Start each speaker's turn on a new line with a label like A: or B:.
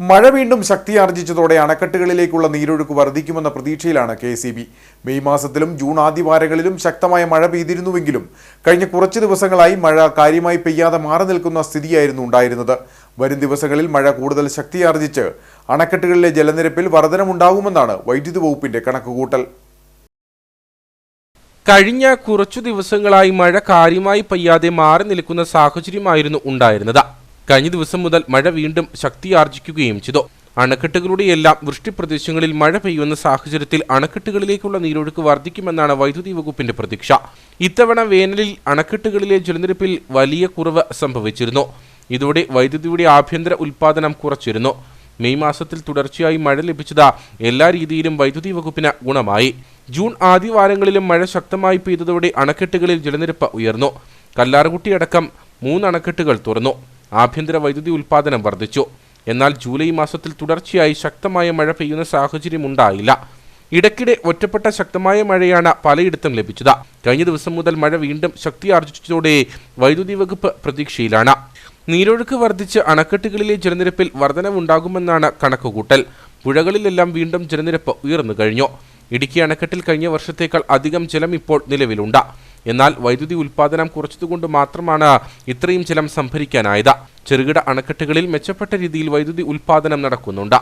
A: മഴ വീണ്ടും ശക്തിയാർജിച്ചതോടെ അണക്കെട്ടുകളിലേക്കുള്ള നീരൊഴുക്ക് വർദ്ധിക്കുമെന്ന പ്രതീക്ഷയിലാണ് കെ സി ബി. മെയ് മാസത്തിലും ജൂൺ ആദ്യവാരങ്ങളിലും ശക്തമായ മഴ പെയ്തിരുന്നുവെങ്കിലും കഴിഞ്ഞ കുറച്ച് ദിവസങ്ങളായി മഴ കാര്യമായി പെയ്യാതെ മാറി നിൽക്കുന്ന സ്ഥിതിയായിരുന്നു ഉണ്ടായിരുന്നത്. വരും ദിവസങ്ങളിൽ മഴ കൂടുതൽ ശക്തിയാർജിച്ച് അണക്കെട്ടുകളിലെ ജലനിരപ്പിൽ വർധനമുണ്ടാകുമെന്നാണ് വൈദ്യുതി വകുപ്പിന്റെ കണക്കുകൂട്ടൽ.
B: കഴിഞ്ഞ കുറച്ചു ദിവസങ്ങളായി മഴ കാര്യമായി പെയ്യാതെ മാറി നിൽക്കുന്ന സാഹചര്യമായിരുന്നു ഉണ്ടായിരുന്നത്. കഴിഞ്ഞ ദിവസം മുതൽ മഴ വീണ്ടും ശക്തിയാർജിക്കുകയും ചെയ്തു. അണക്കെട്ടുകളുടെയെല്ലാം വൃഷ്ടിപ്രദേശങ്ങളിൽ മഴ പെയ്യുന്ന സാഹചര്യത്തിൽ അണക്കെട്ടുകളിലേക്കുള്ള നീരൊഴുക്ക് വർദ്ധിക്കുമെന്നാണ് വൈദ്യുതി വകുപ്പിന്റെ പ്രതീക്ഷ. ഇത്തവണ വേനലിൽ അണക്കെട്ടുകളിലെ ജലനിരപ്പിൽ വലിയ കുറവ് സംഭവിച്ചിരുന്നു. ഇതോടെ വൈദ്യുതിയുടെ ആഭ്യന്തര ഉൽപാദനം കുറച്ചിരുന്നു. മെയ് മാസത്തിൽ തുടർച്ചയായി മഴ ലഭിച്ചത് എല്ലാ രീതിയിലും വൈദ്യുതി വകുപ്പിന് ഗുണമായി. ജൂൺ ആദ്യവാരങ്ങളിലും മഴ ശക്തമായി പെയ്തതോടെ അണക്കെട്ടുകളിൽ ജലനിരപ്പ് ഉയർന്നു. കല്ലാർകുട്ടിയടക്കം മൂന്ന് അണക്കെട്ടുകൾ തുറന്നു. ആഭ്യന്തര വൈദ്യുതി ഉൽപ്പാദനം വർദ്ധിച്ചു. എന്നാൽ ജൂലൈ മാസത്തിൽ തുടർച്ചയായി ശക്തമായ മഴ പെയ്യുന്ന സാഹചര്യം ഉണ്ടായില്ല ഇടയ്ക്കിടെ ഒറ്റപ്പെട്ട ശക്തമായ മഴയാണ് പലയിടത്തും ലഭിച്ചത്. കഴിഞ്ഞ ദിവസം മുതൽ മഴ വീണ്ടും ശക്തിയാർജിച്ചതോടെ വൈദ്യുതി വകുപ്പ് പ്രതീക്ഷയിലാണ്. നീരൊഴുക്ക് വർദ്ധിച്ച് അണക്കെട്ടുകളിലെ ജലനിരപ്പിൽ വർധനവുണ്ടാകുമെന്നാണ് കണക്കുകൂട്ടൽ. പുഴകളിലെല്ലാം വീണ്ടും ജലനിരപ്പ് ഉയർന്നു കഴിഞ്ഞു. ഇടുക്കി അണക്കെട്ടിൽ കഴിഞ്ഞ വർഷത്തേക്കാൾ അധികം ജലം ഇപ്പോൾ നിലവിലുണ്ട്. എന്നാൽ വൈദ്യുതി ഉൽപ്പാദനം കുറച്ചതുകൊണ്ട് മാത്രമാണ് ഇത്രയും ജലം സംഭരിക്കാനായത്. ചെറുകിട അണക്കെട്ടുകളിൽ മെച്ചപ്പെട്ട രീതിയിൽ വൈദ്യുതി ഉൽപ്പാദനം നടക്കുന്നുണ്ട്.